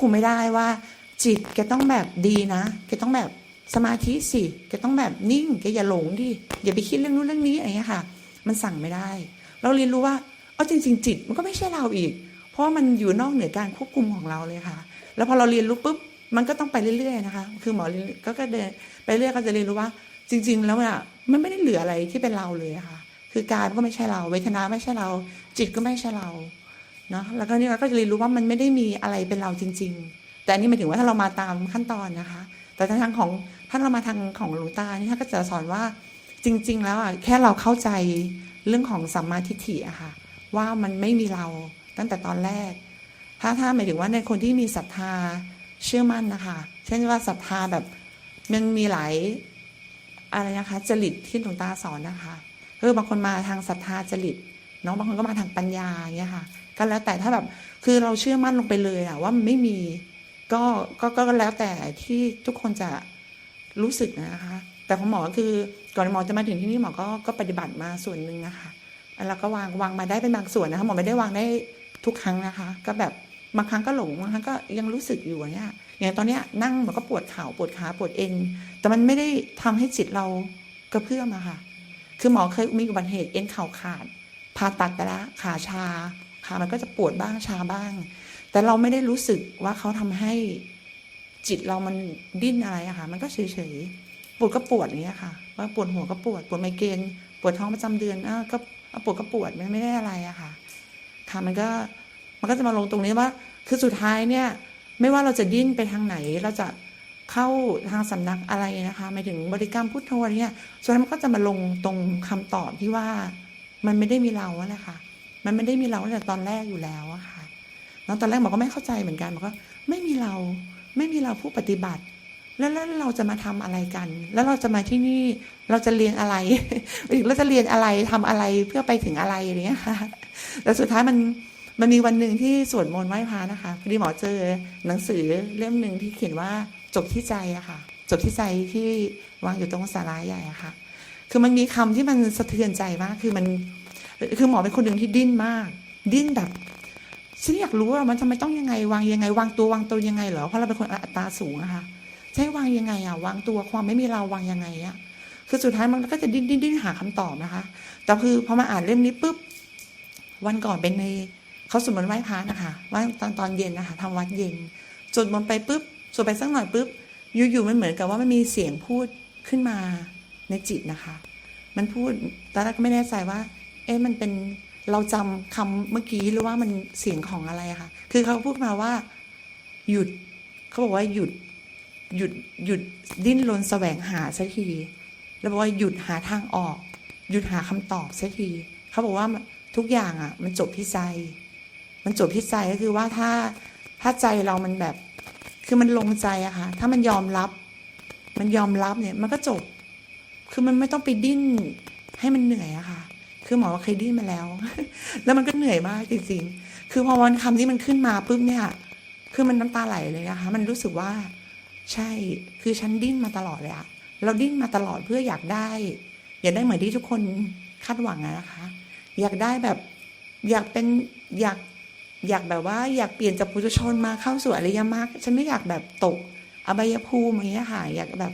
คุมไม่ได้ว่า จิตแกต้องแบบดีนะแกต้องแบบสมาธิสิแกต้องแบบนิ่งแกอย่าหลงดิอย่าไปคิดเรื่องนู้นเรื่องนี้อะไรเงี้ยค่ะ มันสั่งไม่ได้ เราเรียนรู้ว่าเอาจริง ๆ จิตมันก็ไม่ใช่เราอีก เพราะมันอยู่นอกเหนือการควบคุมของเราเลยค่ะ แล้วพอเราเรียนรู้ปุ๊บมันก็ต้องไปเรื่อย ๆ นะคะ คือหมอเรียนก็ก็เดินไปเรื่อยก็จะเรียนรู้ว่า จริง ๆ แล้วอะมันไม่ได้เหลืออะไรที่เป็นเราเลยค่ะ คือกายมันก็ไม่ใช่เรา เวทนาไม่ใช่เรา จิตก็ไม่ใช่เรา เนาะแล้วก็นี่เราก็จะเรียนรู้ว่ามันไม่ได้มีอะไรเป็นเราจริง ๆ แต่อันนี้หมายถึงว่าถ้าเรามาตามขั้นตอนนะคะ แต่ทางของถ้าเรามาทางของหลวงตานี่ท่านก็จะสอนว่าจริง ๆ แล้วอะแค่เราเข้าใจเรื่องของสัมมาทิฏฐิอะค่ะ ว่ามันไม่มีเราตั้งแต่ตอนแรก ถ้าถ้าหมายถึงว่าในคนที่มีศรัทธาเชื่อมั่นนะคะ เช่นว่าศรัทธาแบบมันมีหลายอะไรนะคะ จริตที่หลวงตาสอนนะคะเออบางคนมาทางศรัทธาจริตเนาะบางคนก็มาทางปัญญาเงี้ยค่ะ ก็แล้วแต่ถ้าแบบคือเราเชื่อมั่นลงไปเลยอะว่ามันไม่มีก็ก็ก็แล้วแต่ที่ทุกคนจะรู้สึกนะคะ แต่ของหมอก็คือก่อนหมอจะมาถึงที่นี่หมอก็ก็ปฏิบัติมาส่วนหนึ่งนะคะแล้วก็วางวางมาได้เป็นบางส่วนนะคะหมอไม่ได้วางได้ทุกครั้งนะคะ ก็แบบบางครั้งก็หลงบางครั้งก็ยังรู้สึกอยู่เงี้ยอย่างตอนเนี้ยนั่งมันก็ปวดเข่าปวดขาปวดเอ็นแต่มันไม่ได้ทำให้จิตเรากระเพื่อมอะค่ะ คือหมอเคยมีอุบัติเหตุเอ็นเข่าขาดผ่าตัดไปแล้วขาชา มันก็จะปวดบ้างชาบ้าง แต่เราไม่ได้รู้สึกว่าเขาทำให้จิตเรามันดิ้นอะไรอะค่ะ มันก็เฉยๆปวดก็ปวดอย่างเงี้ยค่ะ ว่าปวดหัวก็ปวดปวดไมเกรนปวดท้องประจำเดือนอ้าก็ปวดก็ปวดมันไม่ได้อะไรอะค่ะค่ะมันก็มันก็จะมาลงตรงนี้ว่า คือสุดท้ายเนี่ย ไม่ว่าเราจะดิ้นไปทางไหนเราจะเข้าทางสำนักอะไรนะคะหมายถึงบริกรรมพุทโธอะไรเนี่ยสุดท้ายมันก็จะมาลงตรงคำตอบที่ว่ามันไม่ได้มีเราอะแหละค่ะ มันไม่ได้มีเราตั้งแต่ตอนแรกอยู่แล้วอะค่ะแล้วตอนแรกหมอก็ไม่เข้าใจเหมือนกันบอกว่าไม่มีเราไม่มีเราผู้ปฏิบัติ แล้วแล้วเราจะมาทำอะไรกัน แล้วเราจะมาที่นี่เราจะเรียนอะไรเราจะเรียนอะไรทำอะไรเพื่อไปถึงอะไรอย่างเงี้ยค่ะแต่สุดท้ายมันมันมีวันหนึ่งที่สวดมนต์ไหว้พระนะคะพอดีหมอเจอหนังสือเล่มหนึ่งที่เขียนว่าจบที่ใจอะค่ะ จบที่ใจที่วางอยู่ตรงศาลาใหญ่อะค่ะ คือมันมีคำที่มันสะเทือนใจมากคือมัน คือหมอเป็นคนหนึ่งที่ดิ้นมาก ดิ้นแบบฉันอยากรู้ว่ามันทำไมต้องยังไง วางยังไง วางตัววางตัวยังไงเหรอเพราะเราเป็นคนอัตราสูงอะค่ะใช้วางยังไงอะวางตัวความไม่มีเราวางยังไงอะคือสุดท้ายมันก็จะดิ้นดิ้นดิ้นหาคำตอบนะคะ แต่คือพอมาอ่านเล่มนี้ปุ๊บวันก่อนเป็นในเขาสวดมนต์ไหว้พระนะคะว่าตอนตอนเย็นนะคะทำวัดเย็นสวดมนต์ไปปุ๊บสวดไปสักหน่อยปุ๊บอยู่ๆมันเหมือนกับว่ามันมีเสียงพูดขึ้นมาในจิตนะคะ มันพูดตอนแรกก็ไม่แน่ใจว่า เอ๊ะมันเป็นเราจำคำเมื่อกี้หรือว่ามันเสียงของอะไรคะคือเขาพูดมาว่า หยุดเขาบอกว่าหยุด หยุดหยุดดิ้นรนแสวงหาสักทีแล้วบอกว่าหยุดหาทางออก หยุดหาคำตอบสักทีเขาบอกว่าทุกอย่างอะ มันจบที่ใจ มันจบที่ใจก็คือว่าถ้าถ้าใจเรามันแบบ คือมันลงใจอะค่ะ ถ้ามันยอมรับ มันยอมรับเนี่ย มันก็จบ คือมันไม่ต้องไปดิ้นให้มันเหนื่อยอะค่ะ คือหมอเคยดิ้นมาแล้ว แล้วมันก็เหนื่อยมากจริงๆ คือพอวันคำที่มันขึ้นมาปุ๊บเนี่ย คือมันน้ำตาไหลเลยนะคะ มันรู้สึกว่า ใช่ คือฉันดิ้นมาตลอดเลยอะเราดิ้นมาตลอดเพื่ออยากได้ อยากได้เหมือนที่ทุกคนคาดหวังอะนะคะ อยากได้แบบ อยากเป็น อยาก อยากแบบว่า อยากเปลี่ยนจากปุถุชนมาเข้าสู่อริยมรรค ฉันไม่อยากแบบตก อบายภูมิอย่างเงี้ยค่ะ อยากแบบ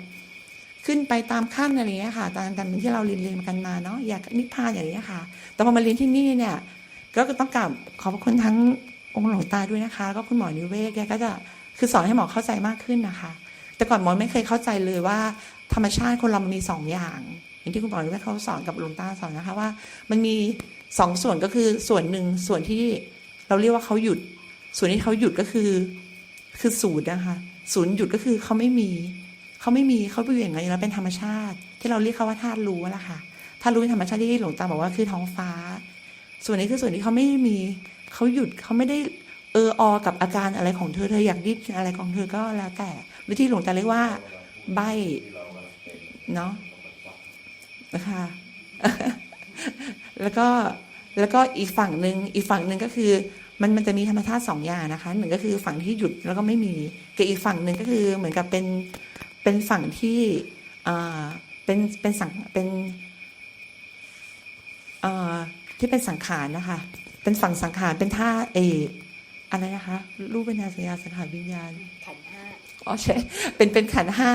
ขึ้นไปตามขั้นอะไรเงี้ยค่ะ ตามกันที่เราเรียนเรียนกันมาเนาะอยากนิพพานอย่างเงี้ยค่ะ แต่พอมาเรียนที่นี่เนี่ย ก็ต้องกราบขอบพระคุณทั้งองค์หลวงตาด้วยนะคะแล้วก็คุณหมอนิเวศแกก็จะคือสอนให้หมอเข้าใจมากขึ้นนะคะ แต่ก่อนหมอไม่เคยเข้าใจเลยว่า ธรรมชาติคนเรามันมีสองอย่างอย่างที่คุณหมอได้เขาสอนกับหลวงตาสอนนะคะว่า มันมีสองส่วนก็คือส่วนหนึ่งส่วนที่เราเรียกว่าเขาหยุด ส่วนที่เขาหยุดก็คือ คือศูนย์นะคะศูนย์หยุดก็คือเขาไม่มี เขาไม่มีเขาไปอยู่อย่างไรแล้วเป็นธรรมชาติ ที่เราเรียกเขาว่าธาตุรู้นั่นแหละค่ะธาตุรู้เป็นธรรมชาติที่หลวงตาบอกว่าคือท้องฟ้า ส่วนนี้คือส่วนที่เขาไม่มีเขาหยุดเขาไม่ได้เอออกับอาการอะไรของเธอเธออยากดิ้นอะไรของเธอก็แล้วแต่หรือที่หลวงตาเรียกว่า ใบเนาะนะคะแล้วก็แล้วก็อีกฝั่งหนึ่งอีกฝั่งหนึ่งก็คือ มันมันจะมีธรรมชาติสองอย่างนะคะหนึ่งก็คือฝั่งที่หยุดแล้วก็ไม่มีกับอีกฝั่งหนึ่งก็คือเหมือนกับเป็น เป็นฝั่งที่อ่าเป็นเป็นสังเป็นอ่าที่เป็นสังขารนะคะ เป็นฝั่งสังขารเป็นท่าเออะไรนะคะรูปเป็นสัญญาสังขารวิญญาณขันธ์ห้าอ๋อใช่เป็นเป็นขันธ์ห้า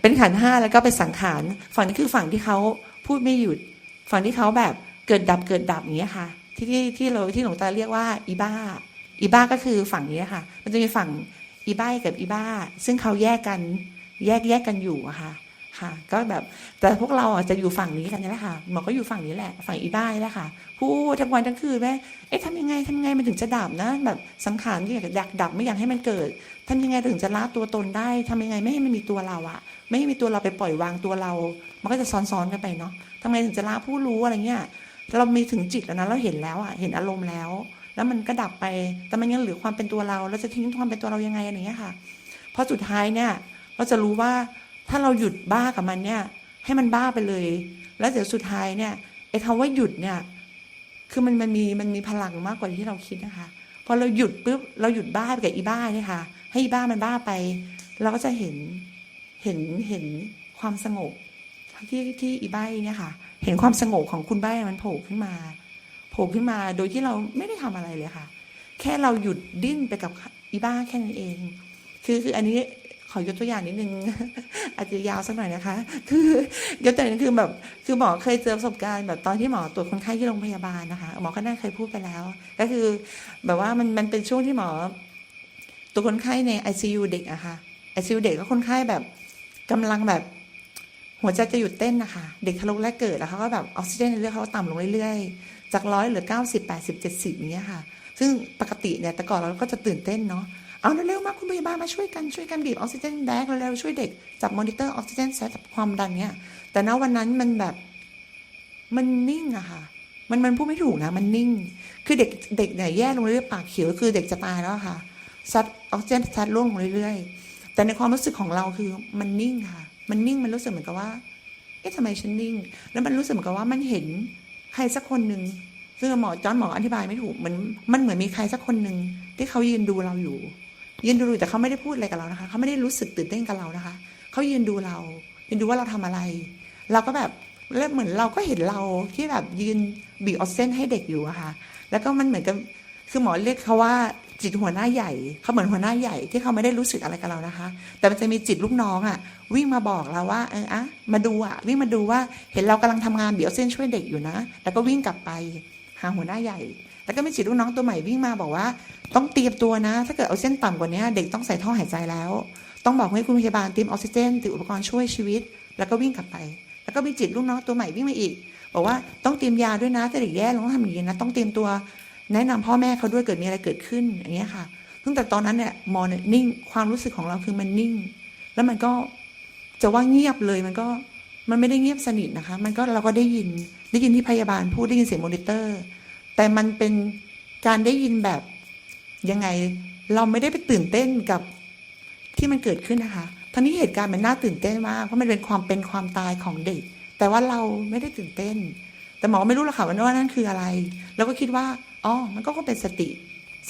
เป็นขันธ์ห้าแล้วก็เป็นสังขารฝั่งนี้คือฝั่งที่เขาพูดไม่หยุด ฝั่งที่เขาแบบเกิดดับเกิดดับอย่างเงี้ยค่ะ ที่ที่ที่เราที่หลวงตาเรียกว่าอีบ้า อีบ้าก็คือฝั่งนี้ค่ะ มันจะมีฝั่งอีบ้ากับอีบ้า ซึ่งเขาแยกกัน แยกแยกกันอยู่อะค่ะค่ะ ก็แบบแต่พวกเราอะจะอยู่ฝั่งนี้กันนี่แหละค่ะหมอก็อยู่ฝั่งนี้แหละ ฝั่งอีบ้านี่แหละค่ะพูดทั้งวันทั้งคืนแม่เอ๊ะทำยังไงทำยังไงมันถึงจะดับนะ แบบสังขารที่อยากอยากดับไม่อยากให้มันเกิดทำยังไงถึงจะละตัวตนได้ทำยังไงไม่ให้มันมีตัวเราอะไม่ให้มีตัวเราไปปล่อยวางตัวเรา มันก็จะซ้อนๆกันไปเนาะทำไงถึงจะละผู้รู้อะไรเงี้ยเรามีถึงจิตแล้วนะเราเห็นแล้วอะเห็นอารมณ์แล้ว แล้วมันก็ดับไป แต่มันยังเหลือความเป็นตัวเราเราจะทิ้งความเป็นตัวเรายังไงอะไรเงี้ยค่ะเพราะสุดท้ายเนี่ย เราจะรู้ว่าถ้าเราหยุดบ้ากับมันเนี่ย ให้มันบ้าไปเลย แล้วเดี๋ยวสุดท้ายเนี่ยไอ้คำว่าหยุดเนี่ย คือมันมันมีมันมีพลังมากกว่าที่เราคิดนะคะพอเราหยุดปุ๊บเราหยุดบ้าไปกับอีบ้าเนี่ยค่ะ ให้อีบ้ามันบ้าไป เราก็จะเห็นเห็นเห็นความสงบที่ที่อีบ้าเนี่ยค่ะ เห็นความสงบของคุณบ้ามันโผล่ขึ้นมา โผล่ขึ้นมาโดยที่เราไม่ได้ทำอะไรเลยค่ะ แค่เราหยุดดิ้นไปกับอีบ้าแค่นั้นเอง คือคืออันนี้ อยกตัวอย่างนิดนึงอาจจะยาวสักหน่อยนะคะ คือยกตัวอย่างคือแบบคือหมอเคยเจอประสบการณ์แบบตอนที่หมอตรวจคนไข้ที่โรงพยาบาลนะคะ หมอก็น่าเคยพูดไปแล้ว ก็คือแบบว่ามันมันเป็นช่วงที่หมอตัวคนไข้ใน ICU เด็กอะค่ะ ICU เด็กก็คนไข้แบบกำลังแบบ หัวใจจะหยุดเต้นนะคะ เด็กทารกแรกเกิดแล้วเขาก็แบบออกซิเจนในเลือดเขาก็ต่ำลงเรื่อยๆ จากร้อยเหลือเก้าสิบแปดสิบเจ็ดสิบอย่างเงี้ยค่ะ ซึ่งปกติเนี่ยแต่ก่อนเราก็จะตื่นเต้นเนาะ เอาเร็วๆมาคุณพยาบาลมาช่วยกันช่วยกันบีบออกซิเจนแบกเร็วๆช่วยเด็กจับมอนิเตอร์ออกซิเจนใส่จับความดันเนี้ยแต่ณวันนั้นมันแบบมันนิ่งอะค่ะ มันมันพูดไม่ถูกนะ มันนิ่ง คือเด็กเด็กเนี่ยแย่ลงเรื่อยๆปากเขียวคือเด็กจะตายแล้วค่ะซัดออกซิเจนซัดล่วงลงเรื่อยๆแต่ในความรู้สึกของเราคือมันนิ่งค่ะ มันนิ่งมันรู้สึกเหมือนกับว่า เอ๊ะทำไมฉันนิ่ง แล้วมันรู้สึกเหมือนกับว่ามันเห็นใครสักคนหนึ่งซึ่งหมอจอนหมออธิบายไม่ถูกมันมันเหมือนมีใครสักคนหนึ่งที่เขายืนดูเราอยู่ ยืนดูแต่เขาไม่ได้พูดอะไรกับเรานะคะเขาไม่ได้รู้สึกตื่นเต้นกับเรานะคะเขายืนดูเรา ยืนดูว่าเราทำอะไร เราก็แบบแล้วเหมือนเราก็เห็นเราที่แบบยืนบีออกซิเจนให้เด็กอยู่อะค่ะ แล้วก็มันเหมือนกับคือหมอเรียกเขาว่าจิตหัวหน้าใหญ่เขาเหมือนหัวหน้าใหญ่ที่เขาไม่ได้รู้สึกอะไรกับเรานะคะ แต่มันจะมีจิตลูกน้องอะวิ่งมาบอกเราว่าเอออะมาดูอะวิ่งมาดูว่าเห็นเรากำลังทำงานบีบออกซิเจนช่วยเด็กอยู่นะ แล้วก็วิ่งกลับไปหาหัวหน้าใหญ่ แล้วก็มีจิตลูกน้องตัวใหม่วิ่งมาบอกว่า ต้องเตรียมตัวนะ ถ้าเกิดออกซิเจนต่ำกว่านี้เด็กต้องใส่ท่อหายใจแล้ว ต้องบอกให้คุณพยาบาลเตรียมออกซิเจนตรียมอุปกรณ์ช่วยชีวิต แล้วก็วิ่งกลับไป แล้วก็มีจิตลูกน้องตัวใหม่วิ่งมาอีก บอกว่าต้องเตรียมยาด้วยนะถ้าเด็กแย่ลงต้องทำอย่างนี้นะต้องเตรียมตัว แนะนำพ่อแม่เขาด้วยเกิดมีอะไรเกิดขึ้นอย่างเงี้ยค่ะตั้งแต่ตอนนั้นเนี่ยมอนนิ่งความรู้สึกของเราคือมันนิ่ง แล้วมันก็จะว่าเงียบเลยมันก็มันไม่ได้เงียบสนิทนะคะ มันก็เราก็ได้ยินได้ยินที่พยาบาลพูดได้ยินเสียงมอนิเตอร์ แต่มันเป็นการได้ยินแบบยังไง เราไม่ได้ไปตื่นเต้นกับที่มันเกิดขึ้นนะคะทั้งนี้เหตุการณ์มันน่าตื่นเต้นมากเพราะมันเป็นความเป็นความตายของเด็ก แต่ว่าเราไม่ได้ตื่นเต้น แต่หมอไม่รู้หรอกค่ะว่านั่นคืออะไร แล้วก็คิดว่าอ๋อมันก็คงเป็นสติ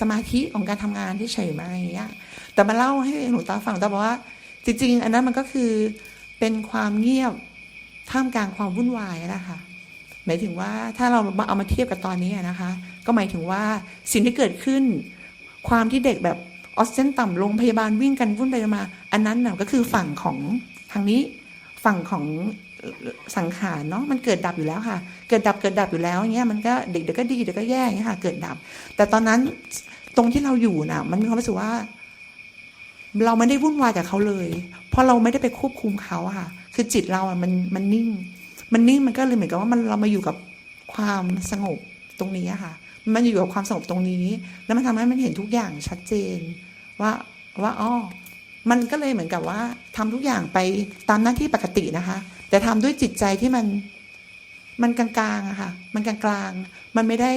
สมาธิของการทำงานที่เฉยมาอะไรอย่างเงี้ย แต่มาเล่าให้หนูตาฟังตาบอกว่า จริง ๆ อันนั้นมันก็คือเป็นความเงียบท่ามกลางความวุ่นวายนะคะ หมายถึงว่าถ้าเรามาเอามาเทียบกับตอนนี้นะคะ ก็หมายถึงว่าสิ่งที่เกิดขึ้น ความที่เด็กแบบออกซิเจนต่ำลงพยาบาลวิ่งกันวุ่นไปมา อันนั้นน่ะก็คือฝั่งของทางนี้ฝั่งของสังขารเนาะมันเกิดดับอยู่แล้วค่ะ เกิดดับเกิดดับอยู่แล้วอย่างเงี้ยมันก็เด็กเดี๋ยวก็ดีเดี๋ยวก็แย่อย่างเงี้ยค่ะ เกิดดับ แต่ตอนนั้นตรงที่เราอยู่น่ะ มันมีความรู้สึกว่า เราไม่ได้วุ่นวายกับเขาเลย เพราะเราไม่ได้ไปควบคุมเขาค่ะ คือจิตเราอะมันมันนิ่ง มันนิ่งมันก็เลยเหมือนกับว่ามันเรามาอยู่กับความสงบตรงนี้ค่ะ มันอยู่กับความสงบตรงนี้ แล้วมันทำให้มันเห็นทุกอย่างชัดเจน ว่าว่าอ๋อมันก็เลยเหมือนกับว่าทำทุกอย่างไปตามหน้าที่ปกตินะคะ แต่ทำด้วยจิตใจที่มันมันกลางๆอะค่ะ มันกลางๆ มันไม่ได้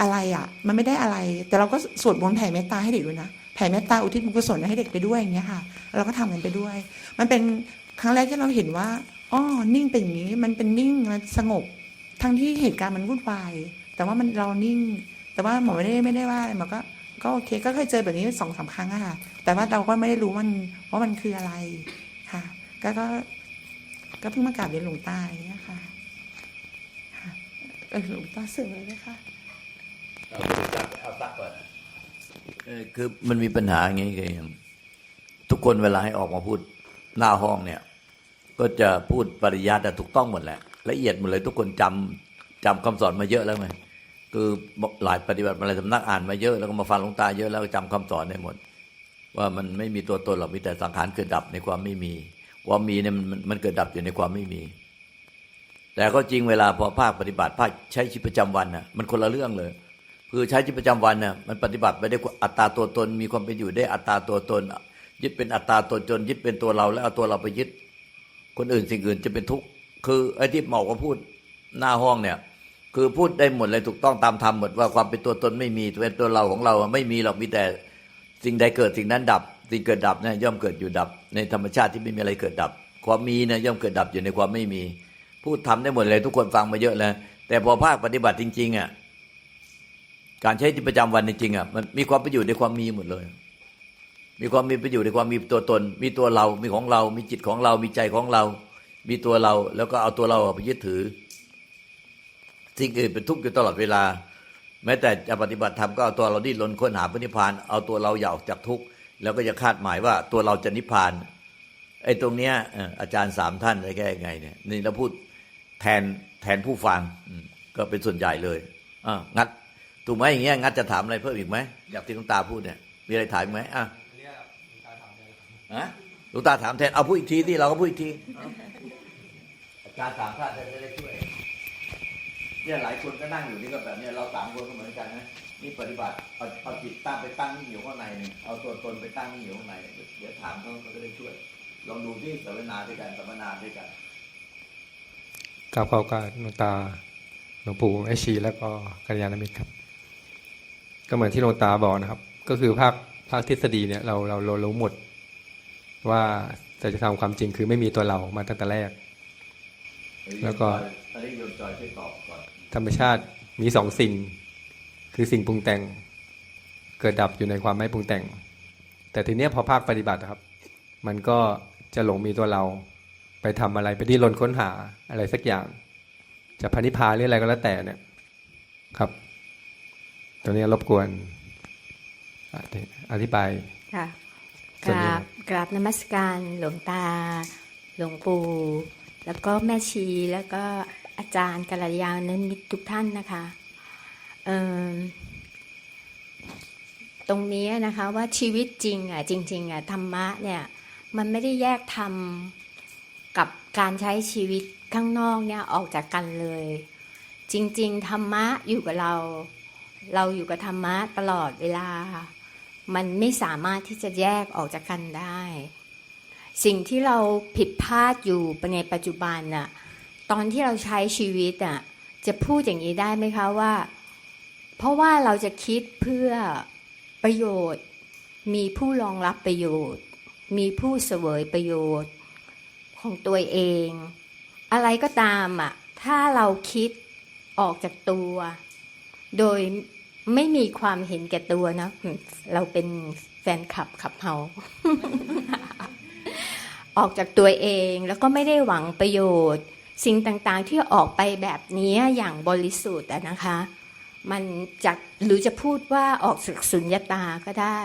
อะไรอะมันไม่ได้อะไร แต่เราก็สวดมนต์แผ่เมตตาให้เด็กด้วยนะแผ่เมตตาอุทิศบุญกุศลให้เด็กไปด้วยอย่างเงี้ยค่ะ เราก็ทำกันไปด้วย มันเป็นครั้งแรกที่เราเห็นว่า อ๋อนิ่งเป็นอย่างนี้มันเป็นนิ่งมันสงบ ทั้งที่เหตุการณ์มันวุ่นวายแต่ว่ามันเรานิ่ง แต่ว่าหมอไม่ได้ไม่ได้ว่าอะไรหมอก็ก็โอเคก็เคยเจอแบบนี้สองสามครั้งอะค่ะ แต่ว่าเราก็ไม่ได้รู้มันว่ามันคืออะไรค่ะ ก็ก็ก็เพิ่งมากราบเรียนหลวงตาอย่างเงี้ยค่ะค่ะเออหลวงตาสื่อเลยนะคะเอาไปจับเอาตักก่อนเออคือมันมีปัญหาอย่างนี้คืออย่างทุกคนเวลาให้ออกมาพูดหน้าห้องเนี่ย ก็จะพูดปริยัติถูกต้องหมดแหละ ละเอียดหมดเลยทุกคนจำจำคำสอนมาเยอะแล้วไงคือหลายปฏิบัติมาหลายสำนักอ่านมาเยอะแล้วก็มาฟังหลวงตาเยอะแล้วก็จำคำสอนได้หมด ว่ามันไม่มีตัวตนหรอกมีแต่สังขารเกิดดับในความไม่มีความมีเนี่ยมันมันเกิดดับอยู่ในความไม่มี แต่ก็จริงเวลาพอภาคปฏิบัติภาคใช้ชีวิตประจำวันน่ะมันคนละเรื่องเลยคือใช้ชีวิตประจำวันน่ะมันปฏิบัติไปได้อัตราตัวตนมีความเป็นอยู่ได้อัตราตัวตน ยึดเป็นอัตราตัวตนยึดเป็นตัวเรา แล้วเอาตัวเราไปยึด คนอื่นสิ่งอื่นจะเป็นทุกข์คือไอ้ที่หมอกว่าพูดหน้าห้องเนี่ย คือพูดได้หมดเลยถูกต้องตามธรรมหมดว่าความเป็นตัวตนไม่มีเป็นตัวเราของเราไม่มีหรอกมีแต่สิ่งใดเกิดสิ่งนั้นดับ สิ่งเกิดดับเนี่ยย่อมเกิดอยู่ดับ ในธรรมชาติที่ไม่มีอะไรเกิดดับ ความมีเนี่ยย่อมเกิดดับอยู่ในความไม่มี พูดทำได้หมดเลยทุกคนฟังมาเยอะแล้วแต่พอภาคปฏิบัติจริงๆอะการใช้ชีวิตประจำวันจริงๆอะมันมีความประโยชน์ในความมีหมดเลย มีความมีประโยชน์ในความมีตัวตน มีตัวเรา มีของเรา มีจิตของเรา มีใจของเรา มีตัวเรา แล้วก็เอาตัวเราไปยึดถือ สิ่งอื่นเป็นทุกข์อยู่ตลอดเวลา แม้แต่จะปฏิบัติธรรมก็เอาตัวเราดิ้นรนค้นหาพระนิพพาน เอาตัวเราอย่าออกจากทุกข์ แล้วก็จะคาดหมายว่าตัวเราจะนิพพาน ไอ้ตรงเนี้ยอาจารย์สามท่านจะแก้ยังไงเนี่ย นี่เราพูดแทนแทนผู้ฟังก็เป็นส่วนใหญ่เลยอ่างัด ถูกไหมอย่างเงี้ยงัดจะถามอะไรเพิ่มอีกไหมอยากที่ลวงตาพูดเนี่ย มีอะไรถามไหมอะ ฮะหลวงตาถามแทนเอาพูดอีกทีที่เราก็พูดอีกทีเอาอาจารย์สามท่านจะได้ช่วยเนี่ยหลายคนก็นั่งอยู่นี่ก็แบบเนี้ยเราสามคนก็เหมือนกันนะนี่ปฏิบัติเอาเอาจิตตั้งไปตั้งนี่อยู่ข้างในนี่เอาตัวตนไปตั้งนี่อยู่ข้างในเดี๋ยวเดี๋ยวถามเขาเขาจะได้ช่วย ลองดูที่สัมมนาด้วยกันสัมมนาด้วยกันกราบขอบการหลวงตาหลวงปู่ไอชี แล้วก็กัลยาณมิตรครับ ก็เหมือนที่หลวงตาบอกนะครับ ก็คือภาคภาคทฤษฎีเนี่ยเราเราเรารู้หมด ว่าแต่จะทำความจริงคือไม่มีตัวเรามาตั้งแต่แรก แล้วก็ตอนนี้โยมจอยช่วยตอบก่อนธรรมชาติมีสองสิ่ง คือสิ่งปรุงแต่ง เกิดดับอยู่ในความไม่ปรุงแต่ง แต่ทีเนี้ยพอภาคปฏิบัติครับ มันก็จะหลงมีตัวเรา ไปทำอะไรไปที่รนค้นหาอะไรสักอย่าง จะพันิพาหรืออะไรก็แล้วแต่เนี่ยครับตรงนี้รบกวนอธิบายค่ะ กส่วนนี้ราครับบกราบนมัสการหลวงตา หลวงปู่ แล้วก็แม่ชีแล้วก็อาจารย์กัลยาณมิตรทุกท่านนะคะเอิ่มตรงนี้นะคะว่าชีวิตจริงอะจริงๆอะธรรมะเนี่ยมันไม่ได้แยกธรรมกับการใช้ชีวิตข้างนอกเนี่ยออกจากกันเลย จริง ๆ ธรรมะอยู่กับเรา เราอยู่กับธรรมะตลอดเวลา มันไม่สามารถที่จะแยกออกจากกันได้ สิ่งที่เราผิดพลาดอยู่ในปัจจุบันน่ะตอนที่เราใช้ชีวิตอะจะพูดอย่างนี้ได้ไหมคะว่า เพราะว่าเราจะคิดเพื่อประโยชน์ มีผู้รองรับประโยชน์ มีผู้เสวยประโยชน์ของตัวเอง อะไรก็ตามอะถ้าเราคิดออกจากตัว โดย ไม่มีความเห็นแก่ตัวนะ เราเป็นแฟนคลับขับเฮาออกจากตัวเองแล้วก็ไม่ได้หวังประโยชน์ สิ่งต่างๆที่ออกไปแบบนี้อย่างบริสุทธิ์นะคะ มันจากหรือจะพูดว่าออกจากสุญญตาก็ได้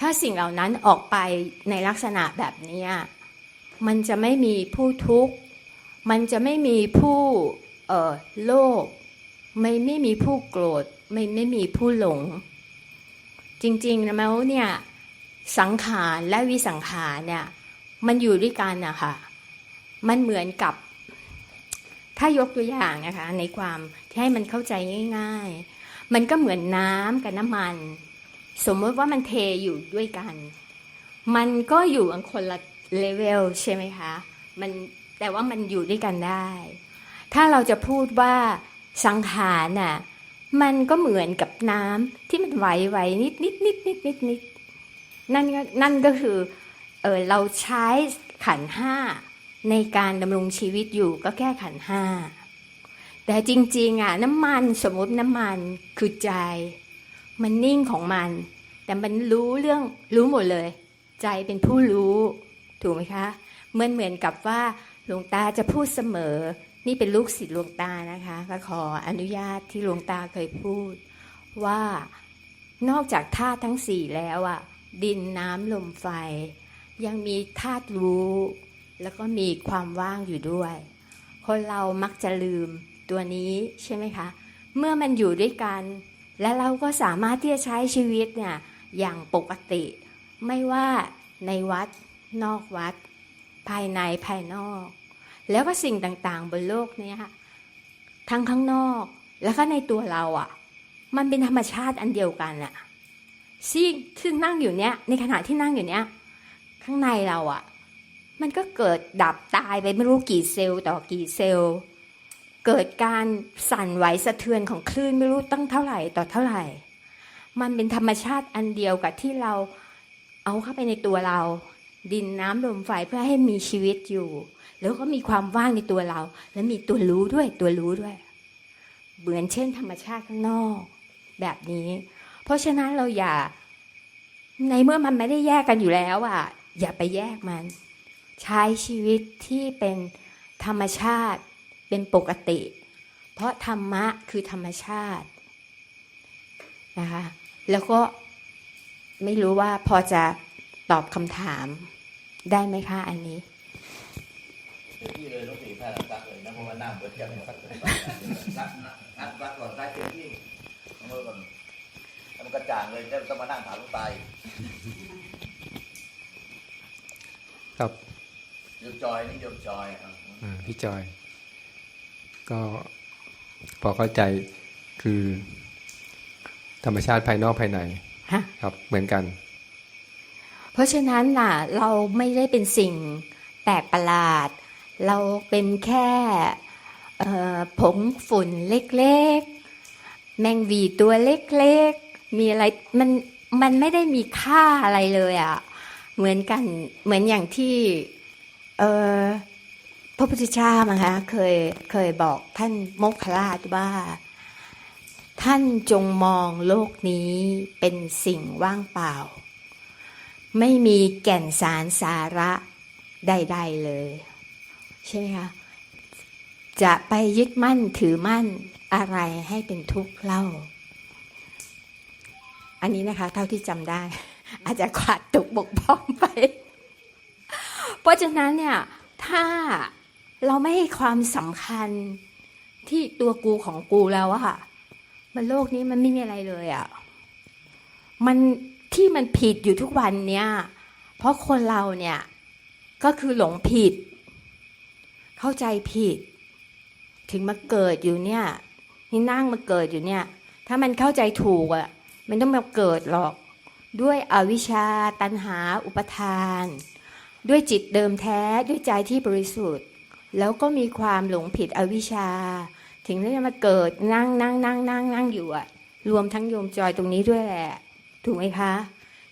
ถ้าสิ่งเหล่านั้นออกไปในลักษณะแบบนี้มันจะไม่มีผู้ทุกข์ มันจะไม่มีผู้เออโลภไม่ไม่มีผู้โกรธ ไม่ไม่มีผู้หลง จริงๆนะแม้วเนี่ยสังขารและวิสังขารเนี่ย มันอยู่ด้วยกันนะคะมันเหมือนกับ ถ้ายกตัวอย่างนะคะ ในความที่ให้มันเข้าใจง่าย ๆ มันก็เหมือนน้ำกับน้ำมัน สมมติว่ามันเทอยู่ด้วยกัน มันก็อยู่กันคนละเลเวลใช่ไหมคะมันแต่ว่ามันอยู่ด้วยกันได้ ถ้าเราจะพูดว่าสังขารน่ะ มันก็เหมือนกับน้ำที่มันไหวไหวนิดนิดนิดนิดนิดนิดนั่นก็นั่นก็คือเออเราใช้ขันห้าในการดำรงชีวิตอยู่ก็แค่ขันห้าแต่จริงๆอะน้ำมันสมมติน้ำมันคือใจ มันนิ่งของมัน แต่มันรู้เรื่องรู้หมดเลย ใจเป็นผู้รู้ ถูกไหมคะเหมือนเหมือนกับว่าหลวงตาจะพูดเสมอ นี่เป็นลูกศิษย์หลวงตานะคะก็ขออนุญาตที่หลวงตาเคยพูด ว่านอกจากธาตุทั้งสี่แล้วอะดินน้ำลมไฟ ยังมีธาตุรู้ แล้วก็มีความว่างอยู่ด้วย คนเรามักจะลืมตัวนี้ใช่ไหมคะ เมื่อมันอยู่ด้วยกัน และเราก็สามารถที่จะใช้ชีวิตเนี่ยอย่างปกติ ไม่ว่าในวัดนอกวัด ภายในภายนอก แล้วก็สิ่งต่างๆ บนโลกเนี้ค่ะทั้งข้างนอกแล้วก็ในตัวเราอะ มันเป็นธรรมชาติอันเดียวกันอะซึ่งซึ่งนั่งอยู่เนี้ยในขณะที่นั่งอยู่เนี้ยข้างในเราอะ มันก็เกิดดับตายไปไม่รู้กี่เซลล์ต่อกี่เซลล์ เกิดการสั่นไหวสะเทือนของคลื่นไม่รู้ตั้งเท่าไหร่ต่อเท่าไหร่ มันเป็นธรรมชาติอันเดียวกับที่เราเอาเข้าไปในตัวเรา ดินน้ำลมไฟเพื่อให้มีชีวิตอยู่ แล้วก็มีความว่างในตัวเรา และมีตัวรู้ด้วยตัวรู้ด้วย เหมือนเช่น ธรรมชาติข้างนอก แบบนี้ เพราะฉะนั้นเราอย่า ในเมื่อมันไม่ได้แยกกันอยู่แล้วอะ อย่าไปแยกมัน ใช้ชีวิตที่เป็นธรรมชาติเป็นปกติ เพราะธรรมะคือธรรมชาตินะคะแล้วก็ไม่รู้ว่าพอจะตอบคำถามได้ไหมคะอันนี้ ที่เลยลูกผีแพ้ซักเลยนะเพราะว่านั่งเปิดกันซักซักนัดซักก่อนซักเต็มที่เมื่อก่อนแล้วมันกระจ่างเลยจะต้องมานั่งถามลูกตายครับโยมจอยนี่โยมจอยอะอ่าพี่จอย ก็พอเข้าใจคือ ธรรมชาติภายนอกภายในฮะครับ เหมือนกัน เพราะฉะนั้นน่ะ เราไม่ได้เป็นสิ่งแปลกประหลาด เราเป็นแค่ผงฝุ่นเล็กๆ แมงวีตัวเล็กๆ มีอะไรมันมันไม่ได้มีค่าอะไรเลยอะ่ะ เหมือนกันเหมือนอย่างที่พระพุทธเจ้ามั้งคะเคยเคยบอกท่านโมคคลลาชว่า ท่านจงมองโลกนี้เป็นสิ่งว่างเปล่า ไม่มีแก่นสารสาระใด ๆ เลย ใช่ไหมคะจะไปยึดมั่นถือมั่นอะไรให้เป็นทุกข์เล่า อันนี้นะคะ เท่าที่จำได้ อาจจะขาดตกบกพร่องไป เพราะฉะนั้นเนี่ย ถ้าเราไม่ให้ความสำคัญที่ตัวกูของกูแล้วอะค่ะมันโลกนี้มันไม่มีอะไรเลยอะมันที่มันผิดอยู่ทุกวันเนี่ย เพราะคนเราเนี่ยก็คือหลงผิด เข้าใจผิด ถึงมาเกิดอยู่เนี่ยนี่นั่งมาเกิดอยู่เนี่ย ถ้ามันเข้าใจถูกอะ่ะ มันต้องมาเกิดหรอก ด้วยอวิชชาตัณหาอุปทาน ด้วยจิตเดิมแท้ด้วยใจที่บริสุทธิ์ แล้วก็มีความหลงผิดอวิชชา ถึงได้มาเกิดนั่งนั่งนั่งนั่งนั่งอยู่อะ รวมทั้งโยมจอยตรงนี้ด้วยแหละถูกไหมคะ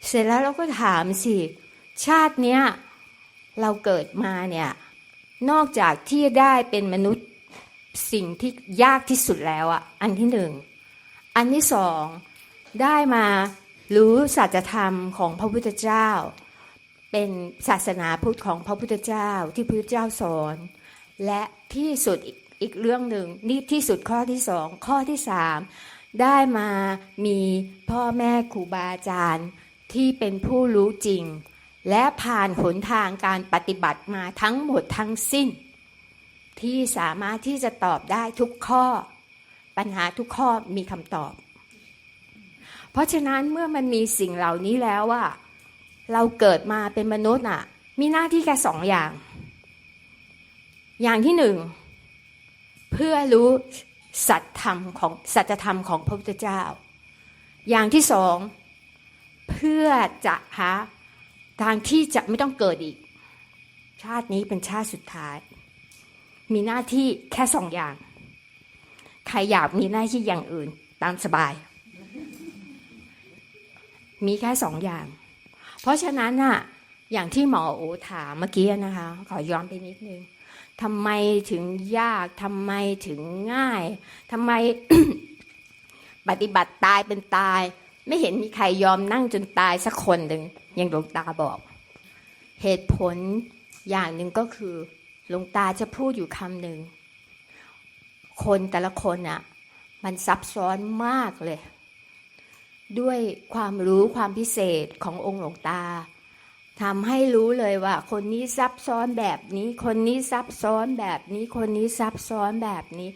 เสร็จแล้วเราก็ถามสิ ชาติเนี้ยเราเกิดมาเนี่ย นอกจากที่ได้เป็นมนุษย์สิ่งที่ยากที่สุดแล้วอะอันที่หนึ่ง อันที่สองได้มารู้ศาสัจธรรมของพระพุทธเจ้า เป็นศาสนาพุทธของพระพุทธเจ้าที่พระพุทธเจ้าสอน และที่สุดออีกเรื่องหนึ่งนี่ที่สุดข้อที่สองข้อที่สามได้มามีพ่อแม่ครูบาอาจารย์ที่เป็นผู้รู้จริง และผ่านหนทางการปฏิบัติมาทั้งหมดทั้งสิ้น ที่สามารถที่จะตอบได้ทุกข้อ ปัญหาทุกข้อมีคำตอบ เพราะฉะนั้นเมื่อมันมีสิ่งเหล่านี้แล้วอะเราเกิดมาเป็นมนุษย์อะมีหน้าที่แค่สองอย่าง อย่างที่หนึ่ง เพื่อรู้สัจธรรมของสัจธรรมของพระพุทธเจ้า อย่างที่สอง เพื่อจะหา ทางที่จะไม่ต้องเกิดอีก ชาตินี้เป็นชาติสุดท้าย มีหน้าที่แค่สองอย่าง ใครอยากมีหน้าที่อย่างอื่น ตามสบาย มีแค่สองอย่าง เพราะฉะนั้นน่ะอย่างที่หมอโอถามเมื่อกี้นะคะ ขอย้อนไปนิดนึงทำไมถึงยากทำไมถึงง่ายทำไมปฏิบัติตายเป็นตาย ไม่เห็นมีใครยอมนั่งจนตายสักคนหนึ่งอย่างหลวงตาบอก เหตุผลอย่างหนึ่งก็คือหลวงตาจะพูดอยู่คำหนึ่งคนแต่ละคนอะ่ะ มันซับซ้อนมากเลย ด้วยความรู้ความพิเศษขององค์หลวงตา ทำให้รู้เลยว่า คนนี้ซับซ้อนแบบนี้ คนนี้ซับซ้อนแบบนี้ คนนี้ซับซ้อนแบบนี้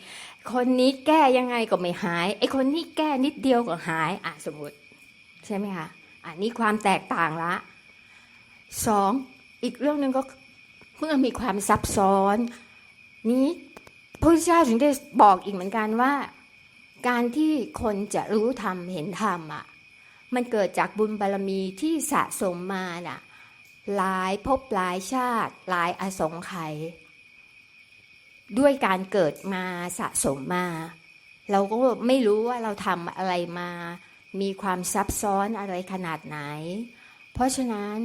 คนนี้แก้ยังไงก็ไม่หายไอ้คนนี้แก้นิดเดียวก็หายอะสมมติ ใช่ไหมคะอันนี้ความแตกต่างละสองอีกเรื่องหนึ่งก็เมื่อมีความซับซ้อน นี้พระพุทธเจ้าถึงได้บอกอีกเหมือนกันว่า การที่คนจะรู้ธรรมเห็นธรรมอะมันเกิดจากบุญบารมีที่สะสมมาน่ะ หลายภพหลายชาติ หลายอสงไขยด้วยการเกิดมาสะสมมา เราก็ไม่รู้ว่าเราทำอะไรมา มีความซับซ้อนอะไรขนาดไหน เพราะฉะนั้น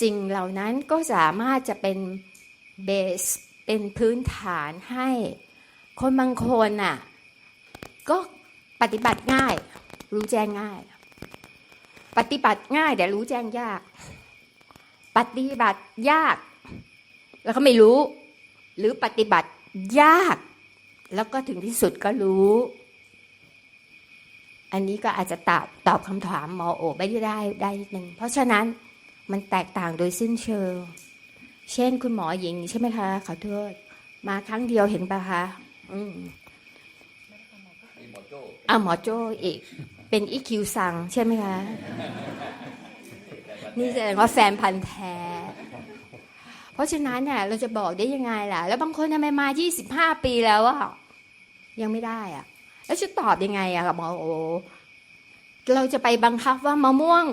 สิ่งเหล่านั้นก็สามารถจะเป็นเบสเป็นพื้นฐานให้ คนบางคนน่ะ ก็ปฏิบัติง่าย รู้แจ้งง่าย ปฏิบัติง่ายแต่รู้แจ้งยาก ปฏิบัติยาก แล้วก็ไม่รู้ หรือปฏิบัติยาก แล้วก็ถึงที่สุดก็รู้ อันนี้ก็อาจจะตอบตอบคำถามหมอโอไม่ได้ได้นิดนึงเพราะฉะนั้นมันแตกต่างโดยสิ้นเชิง เช่นคุณหมอหญิงใช่ไหมคะขอโทษมาครั้งเดียวเห็นปะคะอืมอะหมอโจ้อีก เป็นอีคิวซังใช่ไหมคะ นี่แสดงว่าแฟนพันธ์แท้ เพราะฉะนั้นเนี่ยเราจะบอกได้ยังไงล่ะ แล้วบางคนทำไมมา 25 ปีแล้วอะยังไม่ได้อะแล้วจะตอบยังไงอะกับหมอโอเราจะไปบังคับว่ามะม่วง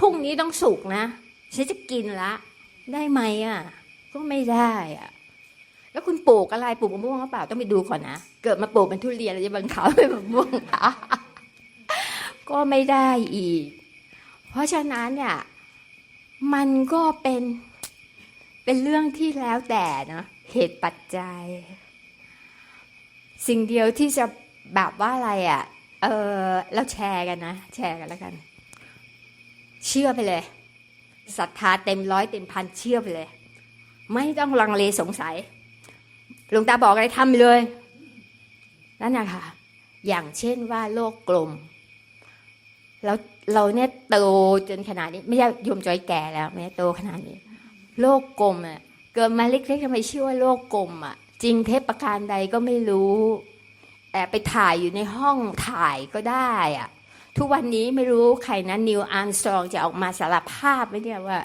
พรุ่งนี้ต้องสุกนะฉันจะกินละ ได้ไหมอะก็ไม่ได้อะแล้วคุณปลูกอะไรปลูกมะม่วงหรือเปล่าต้องไปดูก่อนนะเกิดมาปลูกเป็นทุเรียนเราจะบังคับให้มะม่วงก็ไม่ได้อีก เพราะฉะนั้นเนี่ย มันก็เป็น เป็นเรื่องที่แล้วแต่นะเหตุปัจจัย สิ่งเดียวที่จะแบบว่าอะไรอะ่ะ เออแล้วแชร์กันนะ แชร์กันแล้วกัน เชื่อไปเลยศรัทธาเต็มร้อยเต็มพันเชื่อไปเลย ไม่ต้องลังเลสงสัยหลวงตาบอกอะไรทำไปเลยนั่นนะคะอย่างเช่นว่าโลกกลม แล้วเราเนี่ยโตจนขนาดนี้ ไม่ใช่ยมจอยแก่แล้วไม่ใช่โตขนาดนี้ โลกกลมอะเกิดมาเล็กๆทำไมชื่อว่าโลกกลมอะ จริงเท็จประการใดก็ไม่รู้แอบไปถ่ายอยู่ในห้องถ่ายก็ได้อะทุกวันนี้ไม่รู้ใครนะนิวอันสตรองจะออกมาสารภาพไหมเนี่ยว่า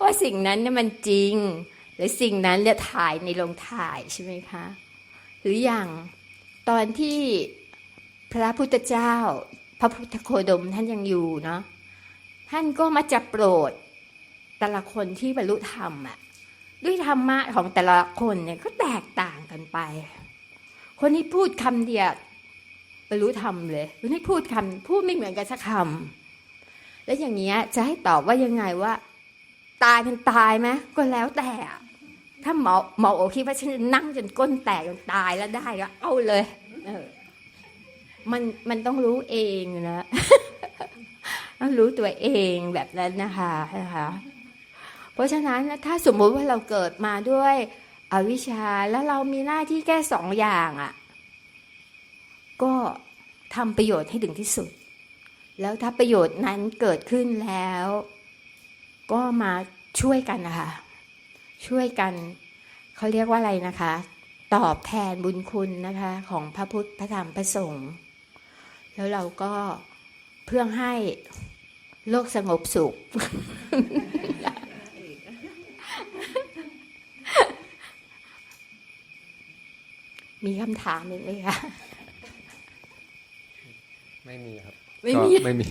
ว่าสิ่งนั้นเนี่ยมันจริง หรือสิ่งนั้นเนี่ยถ่ายในโรงถ่ายใช่ไหมคะ หรืออย่างตอนที่พระพุทธเจ้า พระพุทธโคดมท่านยังอยู่เนาะท่านก็มาจะโปรดแต่ละคนที่บรรลุธรรมอะด้วยธรรมะของแต่ละคนเนี่ยก็แตกต่างกันไป คนนี้พูดคำเดียวบรรลุธรรมเลยคนนี้พูดคำพูดไม่เหมือนกันสักคำแล้วอย่างเงี้ยจะให้ตอบว่ายังไงว่า ตายเป็นตายไหมก็แล้วแต่อะถ้าหมอหมอโอคิดว่าฉันนั่งจนก้นแตกจนตายแล้วได้ก็เอาเลย เออ มันมันต้องรู้เองนะต้องรู้ตัวเองแบบนั้นนะคะนะคะ เพราะฉะนั้นถ้าสมมุติว่าเราเกิดมาด้วยอวิชชาแล้วเรามีหน้าที่แค่สองอย่างอะ่ะ ก็ทำประโยชน์ให้ถึงที่สุด แล้วถ้าประโยชน์นั้นเกิดขึ้นแล้ว ก็มาช่วยกันนะคะ ช่วยกันเขาเรียกว่าอะไรนะคะ ตอบแทนบุญคุณนะคะ ของพระพุทธพระธรรมพระสงฆ์ แล้วเราก็เพื่อให้โลกสงบสุข มีคำถามอีกไหมคะ ไม่มีครับ ไม่มีก็ไม่มี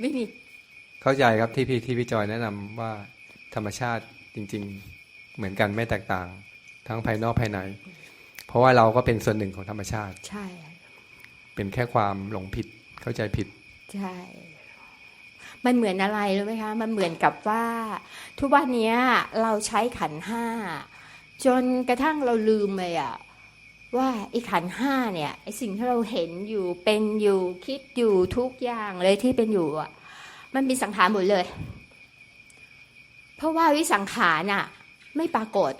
ไม่มี เข้าใจครับที่พี่ที่พี่จอยแนะนำว่าธรรมชาติจริง ๆ เหมือนกันไม่แตกต่าง ทั้งภายนอกภายใน เพราะว่าเราก็เป็นส่วนหนึ่งของธรรมชาติ ใช่ เป็นแค่ความหลงผิดเข้าใจผิด ใช่ มันเหมือนอะไรรู้ไหมคะ มันเหมือนกับว่า ทุกวันนี้เราใช้ขันห้า จนกระทั่งเราลืมเลยอะว่าไอ้ขันห้าเนี่ยไอ้สิ่งที่เราเห็นอยู่เป็นอยู่คิดอยู่ทุกอย่างเลยที่เป็นอยู่อะมันเป็นสังขารหมดเลย เพราะว่าวิสังขารน่ะ ไม่ปรากฏ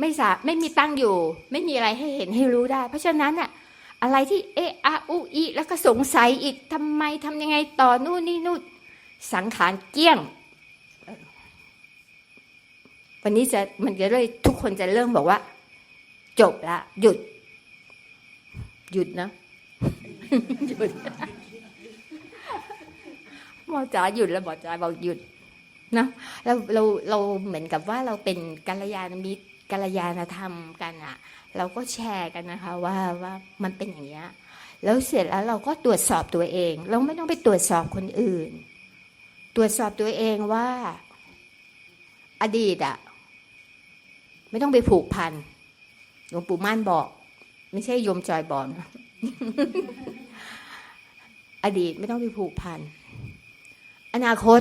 ไม่สาไม่มีตั้งอยู่ ไม่มีอะไรให้เห็นให้รู้ได้ เพราะฉะนั้นน่ะ อะไรที่เอะอะอุอีแล้วก็สงสัยอีกทำไมทำยังไงต่อนู่นนี่นู่นสังขารเกลี้ยง วันนี้จะมันจะเลยทุกคนจะเริ่มบอกว่า จบละ หยุด หยุดนะหยุดหมอจ๋าหยุดแล้วหมอจ๋าบอกหยุดนะเราเราเราเหมือนกับว่าเราเป็นกัลยาณมิตรกัลยาณธรรมกันอะ เราก็แชร์กันนะคะว่าว่ามันเป็นอย่างนี้ยแล้วเสร็จแล้วเราก็ตรวจสอบตัวเอง เราไม่ต้องไปตรวจสอบคนอื่น ตรวจสอบตัวเองว่า อดีตอะไม่ต้องไปผูกพันหลวงปู่ม่านบอก ไม่ใช่โยมจอยบอกนะอดีตไม่ต้องไปผูกพันอนาคต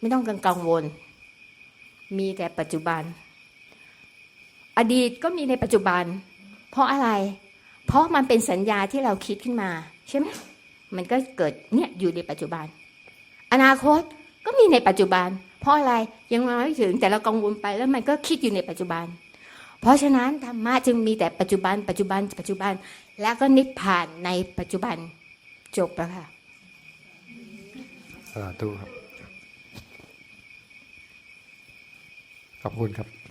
ไม่ต้องกังวล มีแต่ปัจจุบัน อดีตก็มีในปัจจุบัน เพราะอะไร เพราะมันเป็นสัญญาที่เราคิดขึ้นมา ใช่ไหมมันก็เกิดเนี่ยอยู่ในปัจจุบัน อนาคตก็มีในปัจจุบัน เพราะอะไรยังมาไม่ถึงแต่เรากังวลไปแล้วมันก็คิดอยู่ในปัจจุบัน เพราะฉะนั้นธรรมะจึงมีแต่ปัจจุบัน ปัจจุบัน ปัจจุบัน แล้วก็นิพพานในปัจจุบันจบแล้วค่ะสาธุครับขอบคุณครับ